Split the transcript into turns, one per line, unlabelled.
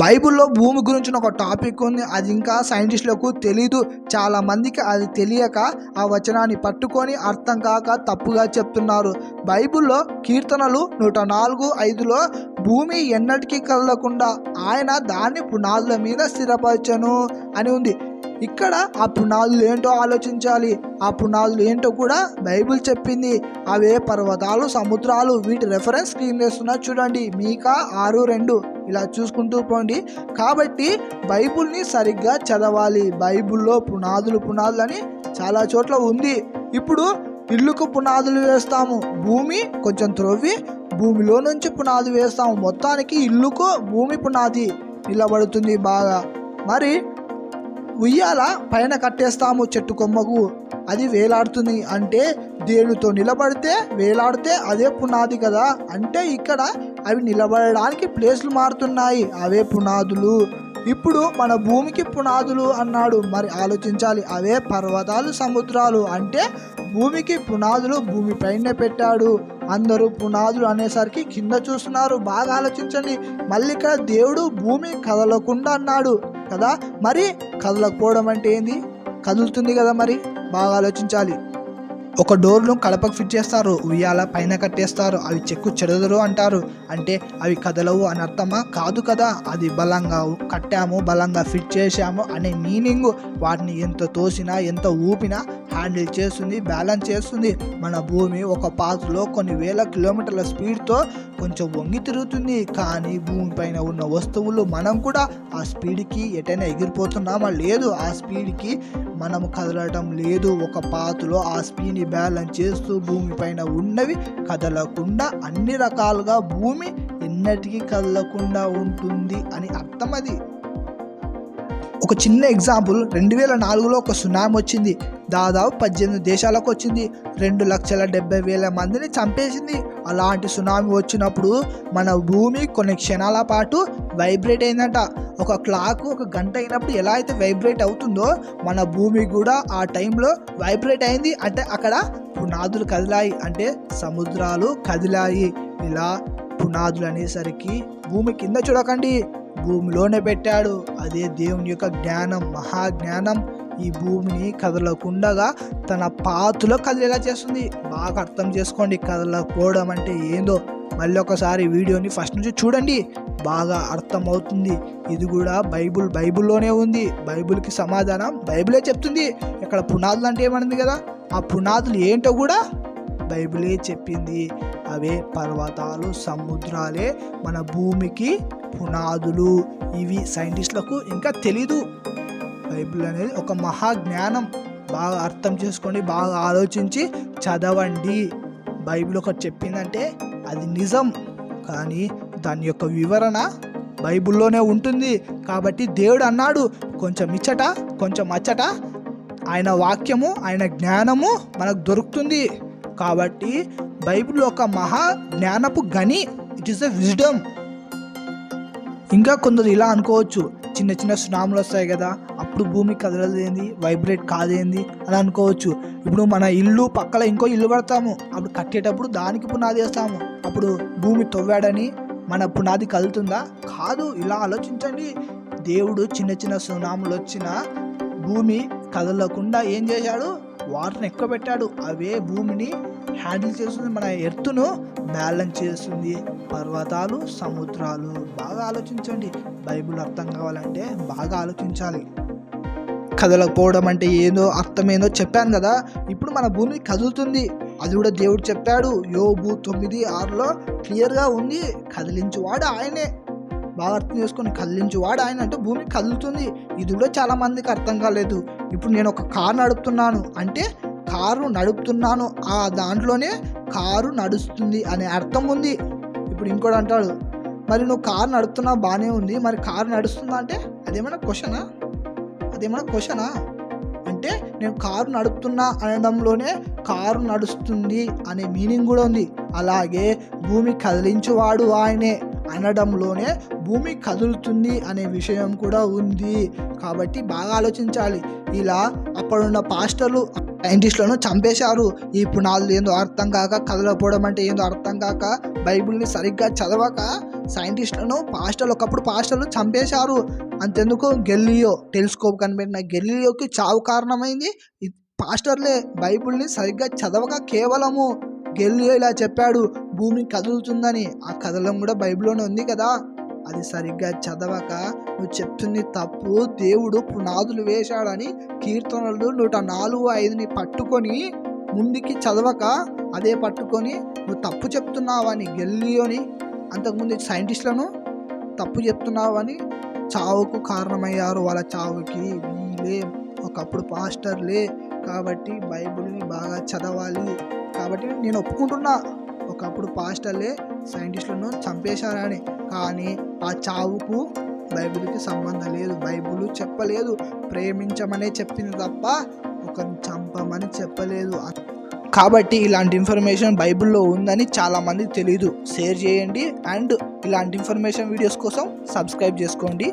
బైబిల్లో భూమి గురించిన ఒక టాపిక్ ఉంది. అది ఇంకా సైంటిస్టులకు తెలీదు. చాలా మందికి అది తెలియక ఆ వచనాన్ని పట్టుకొని అర్థం కాక తప్పుగా చెప్తున్నారు. బైబిల్లో కీర్తనలు నూట నాలుగు ఐదులో భూమి ఎన్నటికీ కదలకుండా ఆయన దాన్ని పునాదుల మీద స్థిరపరచను అని ఉంది. ఇక్కడ ఆ పునాదులు ఏంటో ఆలోచించాలి. ఆ పునాదులు ఏంటో కూడా బైబిల్ చెప్పింది. అవే పర్వతాలు సముద్రాలు వీటి రెఫరెన్స్ స్క్రీన్ చేస్తున్నా చూడండి. మీకా ఆరు రెండు. ఇలా చూసుకుంటూ పోండి. కాబట్టి బైబుల్ని సరిగ్గా చదవాలి. బైబిల్లో పునాదులు పునాదులు అని చాలా చోట్ల ఉంది. ఇప్పుడు ఇల్లుకు పునాదులు వేస్తాము. భూమి కొంచెం త్రవ్వి భూమిలో నుంచి పునాది వేస్తాము. మొత్తానికి ఇల్లుకు భూమి పునాది నిలబడుతుంది బాగా. మరి ఉయ్యాల పైన కట్టేస్తాము చెట్టు కొమ్మకు. అది వేలాడుతుంది. అంటే దేనితో నిలబడితే వేలాడితే అదే పునాది కదా. అంటే ఇక్కడ అవి నిలబడడానికి ప్లేస్లు మారుతున్నాయి. అవే పునాదులు. ఇప్పుడు మన భూమికి పునాదులు అన్నాడు. మరి ఆలోచించాలి. అవే పర్వతాలు సముద్రాలు. అంటే భూమికి పునాదులు భూమి పైన పెట్టాడు. అందరూ పునాదులు అనేసరికి కింద చూస్తున్నారు. బాగా ఆలోచించండి. మళ్ళీ ఇక్కడ దేవుడు భూమి కదలకుండా అన్నాడు. కదా? మరి కదలకపోవడం అంటే ఏంది? కదులుతుంది కదా మరి? బాగా ఆలోచించాలి. ఒక డోర్ను కడపకు ఫిట్ చేస్తారు ఉయ్యాల పైన కట్టేస్తారు అవి చెక్కు చెడదరు అంటారు. అంటే అవి కదలవు అని అర్థమా? కాదు కదా. అది బలంగా కట్టాము బలంగా ఫిట్ చేశాము అనే మీనింగ్ వాటిని ఎంత తోసినా ఎంత ఊపినా హ్యాండిల్ చేస్తుంది బ్యాలెన్స్ చేస్తుంది. మన భూమి ఒక పాత్రలో కొన్ని వేల కిలోమీటర్ల స్పీడ్తో కొంచెం వంగి తిరుగుతుంది. కానీ భూమి పైన ఉన్న వస్తువులు మనం కూడా ఆ స్పీడ్కి ఎటైనా ఎగిరిపోతున్నామా? లేదు. ఆ స్పీడ్కి మనం కదలటం లేదు. ఒక పాతులో ఆ స్పీడ్ని బ్యాలెన్స్ చేస్తూ భూమి పైన ఉన్నవి కదలకుండా అన్ని రకాలుగా భూమి ఎన్నటికీ కదలకుండా ఉంటుంది అని అర్థం అది. ఒక చిన్న ఎగ్జాంపుల్ రెండు వేల నాలుగులో ఒక సునామీ వచ్చింది. దాదాపు పద్దెనిమిది దేశాలకు వచ్చింది. రెండు లక్షల డెబ్బై వేల మందిని చంపేసింది. అలాంటి సునామీ వచ్చినప్పుడు మన భూమి కొన్ని క్షణాల పాటు వైబ్రేట్ అయిందంట. ఒక క్లాక్ ఒక గంట అయినప్పుడు ఎలా అయితే వైబ్రేట్ అవుతుందో మన భూమి కూడా ఆ టైంలో వైబ్రేట్ అయింది. అంటే అక్కడ పునాదులు కదిలాయి. అంటే సముద్రాలు కదిలాయి. ఇలా పునాదులు అనేసరికి భూమి కింద చూడకండి. భూమిలోనే పెట్టాడు. అదే దేవుని యొక్క జ్ఞానం మహాజ్ఞానం ఈ భూమిని కదలకుండగా తన పాతులో కదిలేలా చేస్తుంది. బాగా అర్థం చేసుకోండి కదలకపోవడం అంటే ఏందో. మళ్ళీ ఒకసారి వీడియోని ఫస్ట్ నుంచి చూడండి బాగా అర్థమవుతుంది. ఇది కూడా బైబుల్ బైబుల్లోనే ఉంది. బైబుల్కి సమాధానం బైబిలే చెప్తుంది. ఇక్కడ పునాదులు అంటే ఏమనింది కదా? ఆ పునాదులు ఏంటో కూడా బైబిలే చెప్పింది. అవే పర్వతాలు సముద్రాలే మన భూమికి పునాదులు. ఇవి సైంటిస్టులకు ఇంకా తెలీదు. బైబిల్ అనేది ఒక మహా జ్ఞానం బాగా అర్థం చేసుకోండి బాగా ఆలోచించి చదవండి. బైబిల్ ఒకటి చెప్పిందంటే అది నిజం. కానీ దాని యొక్క వివరణ బైబిల్లోనే ఉంటుంది. కాబట్టి దేవుడు అన్నాడు కొంచెం ఇచ్చట కొంచెం అచ్చట ఆయన వాక్యము ఆయన జ్ఞానము మనకు దొరుకుతుంది. కాబట్టి బైబిల్ ఒక మహా జ్ఞానపు గని ఇట్ ఈస్ ఎ విజ్డమ్ ఇంకా కొందరు ఇలా అనుకోవచ్చు చిన్న చిన్న సునాములు వస్తాయి కదా అప్పుడు భూమి కదలదేంది వైబ్రేట్ కాదేంది అని అనుకోవచ్చు. ఇప్పుడు మన ఇల్లు పక్కల ఇంకో ఇల్లు పడతాము అప్పుడు కట్టేటప్పుడు దానికి పునాది వేస్తాము. అప్పుడు భూమి తవ్వాడని మన పునాది కదులుతుందా? కాదు ఇలా ఆలోచించండి. దేవుడు చిన్న చిన్న సునాములు వచ్చిన భూమి కదలకుండా ఏం చేశాడు? వాటర్ని ఎక్కువ పెట్టాడు. అవే భూమిని హ్యాండిల్ చేస్తుంది. మన ఎర్త్ను బ్యాలెన్స్ చేస్తుంది. పర్వతాలు సముద్రాలు. బాగా ఆలోచించండి. బైబిల్ అర్థం కావాలంటే బాగా ఆలోచించాలి. కదలకపోవడం అంటే ఏదో అర్థమేందో చెప్పాను కదా. ఇప్పుడు మన భూమి కదులుతుంది. అది కూడా దేవుడు చెప్పాడు. యోబు తొమ్మిది ఆరులో క్లియర్గా ఉంది. కదిలించువాడు ఆయనే. బాగా అర్థం చేసుకొని కదిలించువాడు ఆయన అంటే భూమి కదులుతుంది. ఇది కూడా చాలా మందికి అర్థం కాలేదు. ఇప్పుడు నేను ఒక కార్ నడుపుతున్నాను. అంటే కారు నడుపుతున్నాను. ఆ దాంట్లోనే కారు నడుస్తుంది అనే అర్థం ఉంది. ఇప్పుడు ఇంకోటి అంటాడు మరి నువ్వు కారు నడుపుతున్నా బాగానే ఉంది మరి కారు నడుస్తుందా? అంటే అదేమైనా క్వశ్చనా? అదేమైనా క్వశ్చనా? అంటే నేను కారు నడుపుతున్నా అనడంలోనే కారు నడుస్తుంది అనే మీనింగ్ కూడా ఉంది. అలాగే భూమి కదిలించువాడు ఆయనే అనడంలోనే భూమి కదులుతుంది అనే విషయం కూడా ఉంది. కాబట్టి బాగా ఆలోచించాలి. ఇలా అప్పుడున్న పాస్టర్లు సైంటిస్టులను చంపేశారు. ఈ పునాదులు ఏందో అర్థం కాక కదలపోవడం అంటే ఏందో అర్థం కాక బైబిల్ని సరిగ్గా చదవక సైంటిస్టులను పాస్టర్లు ఒకప్పుడు పాస్టర్లు చంపేశారు. అంతెందుకు? గెల్లియో టెలిస్కోప్ కనిపెట్టిన గెల్లియోకి చావు కారణమైంది. పాస్టర్లే బైబిల్ని సరిగ్గా చదవక కేవలము గెల్లియో ఇలా చెప్పాడు భూమి కదులుతుందని. ఆ కథలం కూడా బైబిల్లోనే ఉంది కదా. అది సరిగ్గా చదవక నువ్వు చెప్తుంది తప్పు. దేవుడు పునాదులు వేశాడని కీర్తనలు నూట నాలుగు ఐదుని పట్టుకొని ముందుకి చదవక అదే పట్టుకొని నువ్వు తప్పు చెప్తున్నావని గెల్లియోని అంతకుముందు సైంటిస్టులను తప్పు చెప్తున్నావని చావుకు కారణమయ్యారు. వాళ్ళ చావుకి వీలే. ఒకప్పుడు పాస్టర్లే కాబట్టి బైబిల్ని బాగా చదవాలి. కాబట్టి నేను ఒప్పుకుంటున్నా. ఒకప్పుడు పాస్టర్లే సైంటిస్టులను చంపేశారని. కానీ ఆ చావుకు బైబిల్కి సంబంధం లేదు. బైబిల్ చెప్పలేదు. ప్రేమించమనే చెప్పింది తప్ప ఒకరిని చంపమని చెప్పలేదు. కాబట్టి ఇలాంటి ఇన్ఫర్మేషన్ బైబిల్లో ఉందని చాలామంది తెలియదు షేర్ చేయండి అండ్ ఇలాంటి ఇన్ఫర్మేషన్ వీడియోస్ కోసం సబ్స్క్రైబ్ చేసుకోండి.